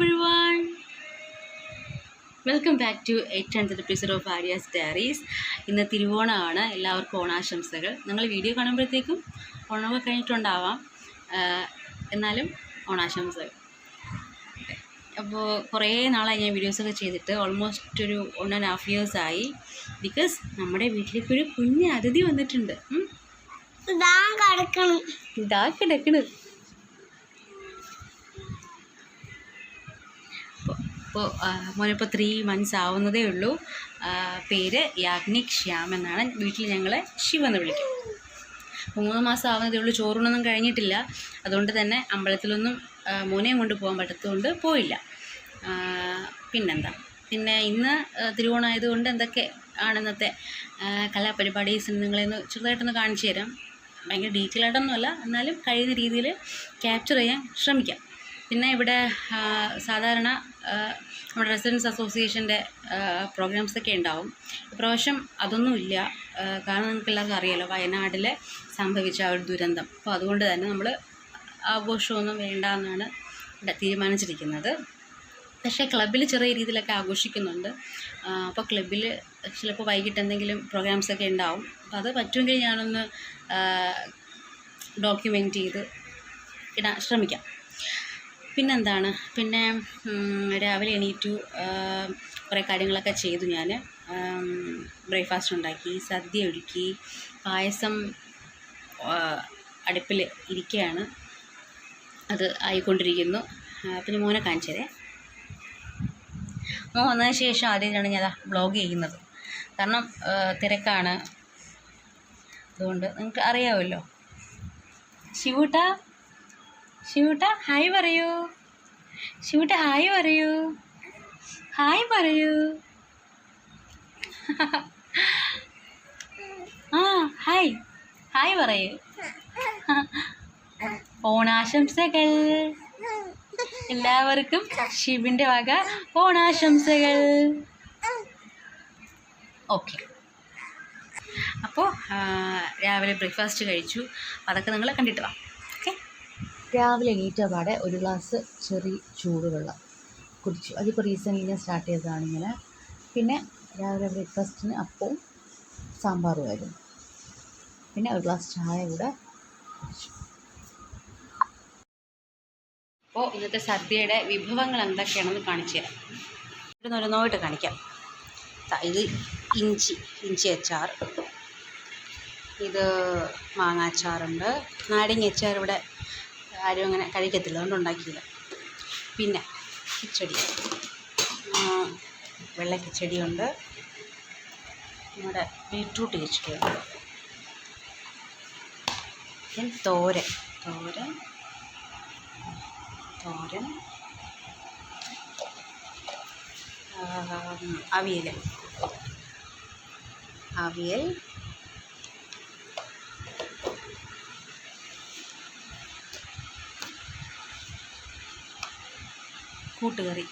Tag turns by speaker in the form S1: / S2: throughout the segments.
S1: One welcome back to eight hundred episode of Arya's diaries ഇന്ന് തിരുവോണമാണ്. എല്ലാവർക്കും ഓണാശംസകൾ. നിങ്ങൾ വീഡിയോ കാണുമ്പോഴത്തേക്കും ഓണമൊക്കെ കഴിഞ്ഞിട്ടുണ്ടാവാം. എന്നാലും ഓണാശംസകൾ. അപ്പോൾ കുറേ നാളായി ഞാൻ വീഡിയോസൊക്കെ ചെയ്തിട്ട് ഓൾമോസ്റ്റ് ഒരു വൺ ആൻഡ് ഹാഫ് ഇയേഴ്സ് ആയി. ബിക്കോസ് നമ്മുടെ വീട്ടിലേക്ക് ഒരു കുഞ്ഞ് അതിഥി വന്നിട്ടുണ്ട്.
S2: ഇതാ കിടക്കണം.
S1: ഇപ്പോൾ മോനിപ്പോൾ ത്രീ മന്ത്സ് ആവുന്നതേ ഉള്ളൂ. പേര് യാഗ്നിക് ശ്യാം എന്നാണ്. വീട്ടിൽ ഞങ്ങളെ ശിവ എന്ന് വിളിക്കും. മൂന്ന് മാസം ആവുന്നതേ ഉള്ളൂ. ചോറൂണൊന്നും കഴിഞ്ഞിട്ടില്ല. അതുകൊണ്ട് തന്നെ അമ്പലത്തിലൊന്നും മോനെയും കൊണ്ട് പോകാൻ പറ്റത്തുകൊണ്ട് പോയില്ല. പിന്നെന്താ? പിന്നെ ഇന്ന് തിരുവോണമായതുകൊണ്ട് എന്തൊക്കെ ആണെന്നത്തെ ആ, കലാപരിപാടീസ് നിങ്ങളെന്ന് ചെറുതായിട്ടൊന്ന് കാണിച്ചു തരാം. ഭയങ്കര ഡീറ്റെയിൽ ആയിട്ടൊന്നുമല്ല. എന്നാലും കഴിയുന്ന രീതിയിൽ ക്യാപ്ചർ ചെയ്യാൻ ശ്രമിക്കാം. പിന്നെ ഇവിടെ സാധാരണ നമ്മുടെ റെസിഡൻസ് അസോസിയേഷന്റെ പ്രോഗ്രാംസൊക്കെ ഉണ്ടാവും. ഇപ്രാവശ്യം അതൊന്നുമില്ല കാരണം നിങ്ങൾക്ക് എല്ലാവർക്കും അറിയാലോ വയനാട്ടിൽ സംഭവിച്ച ആ ഒരു ദുരന്തം. അപ്പോൾ അതുകൊണ്ട് തന്നെ നമ്മൾ ആഘോഷമൊന്നും വേണ്ട എന്നാണ് തീരുമാനിച്ചിരിക്കുന്നത്. പക്ഷേ ക്ലബ്ബിൽ ചെറിയ രീതിയിലൊക്കെ ആഘോഷിക്കുന്നുണ്ട്. അപ്പോൾ ക്ലബ്ബിൽ ചിലപ്പോൾ വൈകിട്ട് എന്തെങ്കിലും പ്രോഗ്രാംസൊക്കെ ഉണ്ടാവും. അപ്പോൾ അത് പറ്റുമെങ്കിൽ ഞാനൊന്ന് ഡോക്യുമെന്റ് ചെയ്ത് ഇടാൻ ശ്രമിക്കാം. പിന്നെന്താണ്? പിന്നെ രാവിലെ എണീറ്റു കുറേ കാര്യങ്ങളൊക്കെ ചെയ്തു ഞാൻ ബ്രേക്ക്ഫാസ്റ്റ് ഉണ്ടാക്കി സദ്യ ഒരുക്കി പായസം അടുപ്പിൽ ഇരിക്കുകയാണ് അത് ആയിക്കൊണ്ടിരിക്കുന്നു. പിന്നെ മോനെ കാണിച്ചതേ മോൻ വന്നതിന് ശേഷം ആദ്യമായിട്ടാണ് ഞാൻ ബ്ലോഗ് ചെയ്യുന്നത്. കാരണം തിരക്കാണ്. അതുകൊണ്ട് നിങ്ങൾക്ക് അറിയാമല്ലോ ശിവൂട്ട? ശിവൂട്ട ഹായ് പറയൂ. ശിവട്ട ഹായ് പറയൂ. ഹായ് പറയൂ. ആ ഹായ്. ഹായ് പറയൂ. ഓണാശംസകൾ. എല്ലാവർക്കും ശിവിന്റെ വക ഓണാശംസകൾ. ഓക്കെ. അപ്പോൾ രാവിലെ ബ്രേക്ക്ഫാസ്റ്റ് കഴിച്ചു. അതൊക്കെ നിങ്ങൾ കണ്ടിട്ട് വാ.
S3: രാവിലെ എണീറ്റ പാടെ ഒരു ഗ്ലാസ് ചെറിയ ചൂടുവെള്ളം കുടിച്ചു. അതിപ്പോൾ റീസെന്റ്ലി ഞാൻ സ്റ്റാർട്ട് ചെയ്തതാണ് ഇങ്ങനെ. പിന്നെ രാവിലെ ബ്രേക്ക്ഫാസ്റ്റിന് അപ്പവും സാമ്പാറുമായിരുന്നു പിന്നെ ഒരു ഗ്ലാസ് ചായ കൂടെ
S1: അപ്പോൾ ഇന്നത്തെ സദ്യയുടെ വിഭവങ്ങൾ എന്തൊക്കെയാണെന്ന് കാണിച്ചു തരാം. ഇവിടെ ഓരോന്നായിട്ട് കാണിക്കാം. ഇത് ഇഞ്ചി ഇഞ്ചി അച്ചാർ. ഇത് മാങ്ങാച്ചാറുണ്ട് നാരങ്ങ അച്ചാർ ഇവിടെ ആരും അങ്ങനെ കഴിക്കത്തില്ല. അതുകൊണ്ട് ഉണ്ടാക്കിയില്ല. പിന്നെ കിച്ചടി. വെള്ള കിച്ചടിയുണ്ട്. നമ്മുടെ ബീട്രൂട്ട് കിച്ചടിയുണ്ട്. പിന്നെ തോരൻ. തോരൻ. തോരൻ. അവിയൽ. അവിയൽ. കൂട്ടുകറി.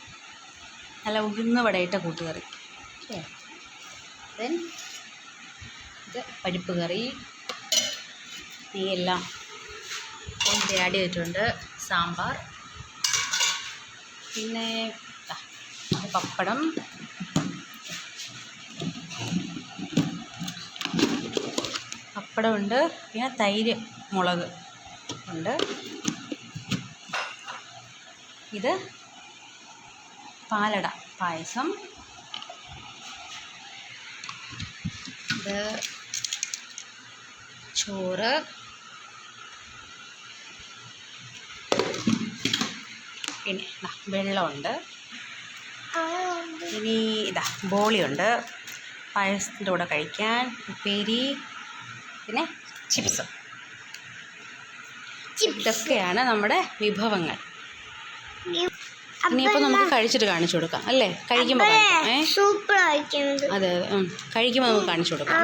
S1: നല്ല ഉഴുന്ന് വടയിട്ട കൂട്ടുകറി. ഓക്കെ. ദെൻ ഇത് പരിപ്പ് കറി. നെയ്യെല്ലാം കൊണ്ട് ആഡ് ചെയ്തിട്ടുണ്ട് സാമ്പാർ. പിന്നെ പപ്പടം. പപ്പടമുണ്ട് പിന്നെ തൈര് മുളക് ഉണ്ട്. ഇത് പാലട പായസം. ഇത് ചോറ്. പിന്നെ വെള്ളമുണ്ട്. ഇനി ഇതാ ബോളിയുണ്ട്. പായസത്തിന്റെ കൂടെ കഴിക്കാൻ ഉപ്പേരി പിന്നെ ചിപ്സ്. ഇതൊക്കെയാണ് നമ്മുടെ വിഭവങ്ങൾ. ഇനിയിപ്പോൾ നമുക്ക് കഴിച്ചിട്ട് കാണിച്ചു കൊടുക്കാം അല്ലേ? കഴിക്കുമ്പോൾ കാണിക്കാം ഏ?
S2: സൂപ്പർ
S1: അതെ അതെ. കഴിക്കുമ്പോൾ നമുക്ക് കാണിച്ചു കൊടുക്കാം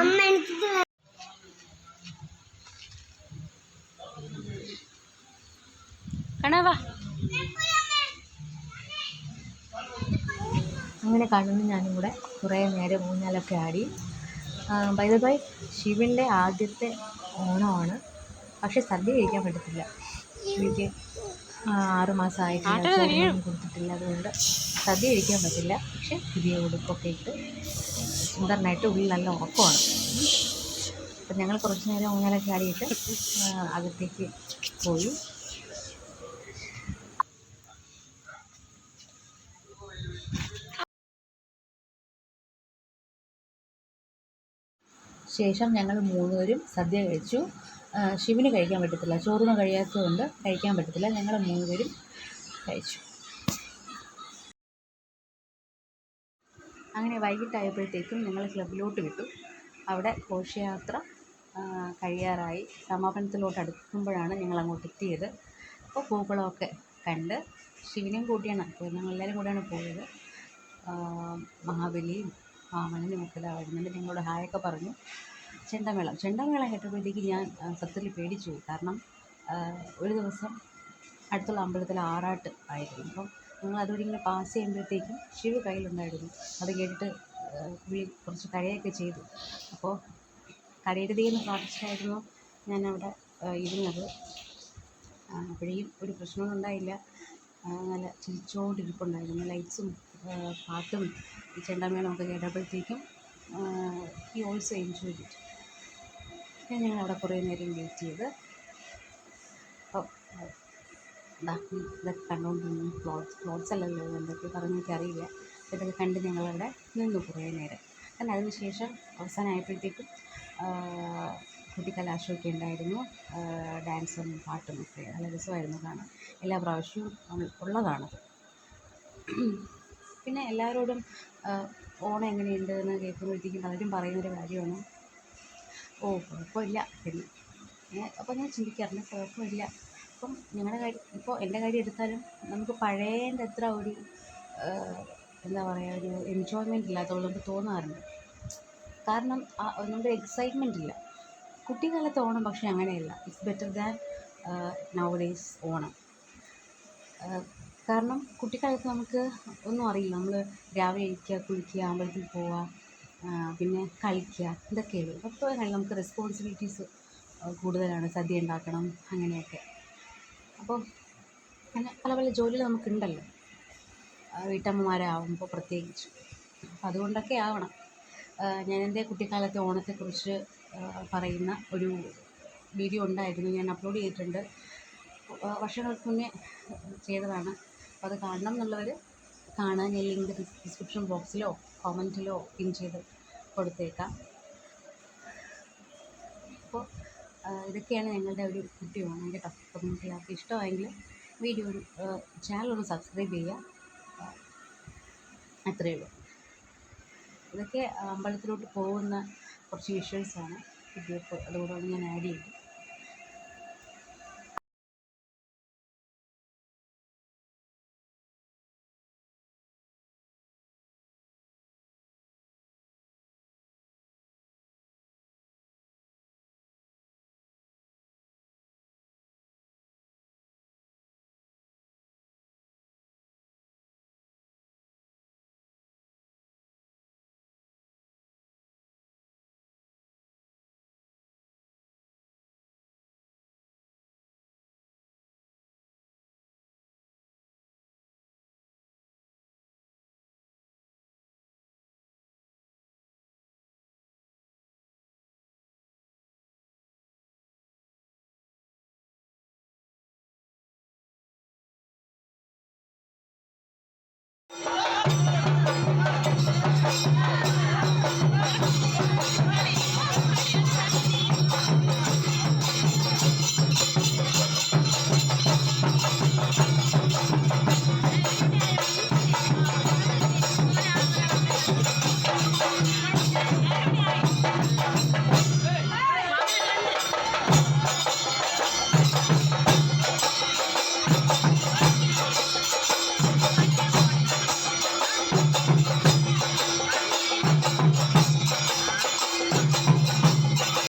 S1: കണവാ
S3: അങ്ങനെ കണ്ണനും ഞാനും കൂടെ. കുറേ നേരം ഊഞ്ഞാലൊക്കെ ആടി. ബൈ ദ ബൈ ശിവന്റെ ആദ്യത്തെ ഓണമാണ്. പക്ഷെ സദ്യ കഴിക്കാൻ പറ്റത്തില്ല. എനിക്ക്
S1: ആറ് മാസമായിട്ട് ചോറൊന്നും കൊടുത്തിട്ടില്ല. അതുകൊണ്ട് സദ്യ കഴിക്കാൻ പറ്റില്ല. പക്ഷെ പുതിയ ഉടുപ്പൊക്കെ ഇട്ട് സുന്ദരനായിട്ട് ഉള്ളിൽ നല്ല ഉറക്കമാണ്. അപ്പം ഞങ്ങൾ കുറച്ച് നേരം ഊഞ്ഞാലൊക്കെ ചാടിയിട്ട് അകത്തേക്ക് പോയി. ശേഷം ഞങ്ങൾ മൂന്നുപേരും സദ്യ കഴിച്ചു. ശിവന് കഴിക്കാൻ പറ്റത്തില്ല. ചോറൂണ് കഴിയാത്തതുകൊണ്ട് കഴിക്കാൻ പറ്റത്തില്ല. ഞങ്ങൾ മൂന്നുപേരും കഴിച്ചു. അങ്ങനെ വൈകിട്ടായപ്പോഴത്തേക്കും ഞങ്ങൾ ക്ലബിലോട്ട് വിട്ടു. അവിടെ ഘോഷയാത്ര കഴിയാറായി. സമാപനത്തിലോട്ട് അടുക്കുമ്പോഴാണ് ഞങ്ങൾ അങ്ങോട്ട് എത്തിയത് അപ്പോൾ പൂക്കളമൊക്കെ കണ്ട് ശിവനെയും കൂട്ടിയാണ്. അപ്പോൾ ഞങ്ങളെല്ലാവരും കൂടെയാണ് പോയത്. മഹാബലിയും വാമനനും ഒക്കെ ഇതാ വരുന്നുണ്ട്. ഞങ്ങളോട് ഹായൊക്കെ പറഞ്ഞു. ചെണ്ടമേളം. ചെണ്ടമേളം കേട്ടപ്പോഴത്തേക്ക് ഞാൻ സത്യത്തിൽ പേടിച്ചു പോയി. കാരണം ഒരു ദിവസം അടുത്തുള്ള അമ്പലത്തിൽ ആറാട്ട് ആയിരുന്നു. അപ്പം ഞങ്ങൾ അതുവഴി ഇങ്ങനെ പാസ് ചെയ്യുമ്പോഴത്തേക്കും ശിവ കയ്യിലുണ്ടായിരുന്നു. അത് കേട്ടിട്ട് പുള്ളി കുറച്ച് കരയൊക്കെ ചെയ്തു. അപ്പോൾ കരയരുതേ എന്ന് പ്രാർത്ഥിച്ചായിരുന്നു ആ, ഇരുന്നത്. അപ്പോഴേക്കും ഒരു പ്രശ്നമൊന്നും ഉണ്ടായില്ല. നല്ല ചിരിച്ചോണ്ടിരിപ്പുണ്ടായിരുന്നു. ലൈറ്റ്സും പാട്ടും ചെണ്ടമേളമൊക്കെ കേട്ടപ്പോഴത്തേക്കും ഈ ഓൾസോ എൻജോയ് ഇറ്റ് പിന്നെ ഞങ്ങൾ അവിടെ കുറേ നേരം വെയിറ്റ് ചെയ്ത്. അപ്പോൾ ഇതൊക്കെ കണ്ടുകൊണ്ടിരുന്നു അല്ലല്ലോ എന്തൊക്കെ പറഞ്ഞൊക്കെ അറിയില്ല. ഇതൊക്കെ കണ്ട് ഞങ്ങളവിടെ നിന്നു കുറേ നേരം. കാരണം അതിനുശേഷം അവസാനമായപ്പോഴത്തേക്കും കുട്ടിക്കലാശമൊക്കെ ഉണ്ടായിരുന്നു. ഡാൻസും പാട്ടും ഒക്കെ നല്ല രസമായിരുന്നു കാണാൻ. എല്ലാ പ്രാവശ്യവും ഉള്ളതാണ്. പിന്നെ എല്ലാവരോടും ഓണം എങ്ങനെയുണ്ട് എന്ന് കേൾക്കുമ്പോഴത്തേക്കും പലരും പറയുന്നൊരു കാര്യമാണ്. ഓ കുഴപ്പമില്ല. ശരി. അപ്പോൾ ഞാൻ ചിന്തിക്കാറുണ്ട്. കുഴപ്പമില്ല. ഇപ്പം ഞങ്ങളുടെ കാര്യം ഇപ്പോൾ എന്റെ കാര്യം എടുത്താലും നമുക്ക് പഴയതിന്റെ അത്ര ഒരു എന്താ പറയുക ഒരു എൻജോയ്മെന്റ് ഇല്ലാത്തതുകൊണ്ട് നമുക്ക് തോന്നാറുണ്ട്. കാരണം നമ്മുടെ എക്സൈറ്റ്മെന്റ് ഇല്ല. കുട്ടിക്കാലത്തെ ഓണം പക്ഷേ അങ്ങനെയല്ല. It's better than nowadays Onam. കാരണം കുട്ടിക്കാലത്ത് നമുക്ക് ഒന്നും അറിയില്ല. നമ്മൾ രാവിലെ എണീക്കുക കുളിക്കുക അമ്പലത്തിൽ പോവുക പിന്നെ കളിക്കുക ഇതൊക്കെയുള്ളൂ. അപ്പോൾ നമുക്ക് റെസ്പോൺസിബിലിറ്റീസ് കൂടുതലാണ്. സദ്യ ഉണ്ടാക്കണം അങ്ങനെയൊക്കെ. അപ്പോൾ അങ്ങനെ പല പല ജോലികൾ നമുക്കുണ്ടല്ലോ. വീട്ടമ്മമാരാകുമ്പോൾ പ്രത്യേകിച്ച്. അപ്പം അതുകൊണ്ടൊക്കെ ആവണം. ഞാൻ എന്റെ കുട്ടിക്കാലത്തെ ഓണത്തെക്കുറിച്ച് പറയുന്ന ഒരു വീഡിയോ ഉണ്ടായിരുന്നു. ഞാൻ അപ്ലോഡ് ചെയ്തിട്ടുണ്ട്. വർഷങ്ങൾക്ക് മുന്നേ ചെയ്തതാണ്. അപ്പോൾ അത് കാണണം എന്നുള്ളവർ കാണാൻ ഞാൻ ലിങ്ക് ഡിസ്ക്രിപ്ഷൻ ബോക്സിലോ കോമന്റിലോ പിൻ ചെയ്ത് കൊടുത്തേക്കാം. അപ്പോൾ ഇതൊക്കെയാണ് ഞങ്ങളുടെ ഒരു കുട്ടി ഓണം കേട്ടോ. നിങ്ങൾക്ക് എല്ലാവർക്കും ഇഷ്ടമായെങ്കിൽ വീഡിയോ ചാനൽ ഒന്ന് സബ്സ്ക്രൈബ് ചെയ്യുക. അത്രയേ ഉള്ളൂ. ഇതൊക്കെ അമ്പലത്തിലോട്ട് പോകുന്ന കുറച്ച് വിഷ്വൽസാണ് വീഡിയോ അതുകൂടെ ഞാൻ ആഡ് ചെയ്തു.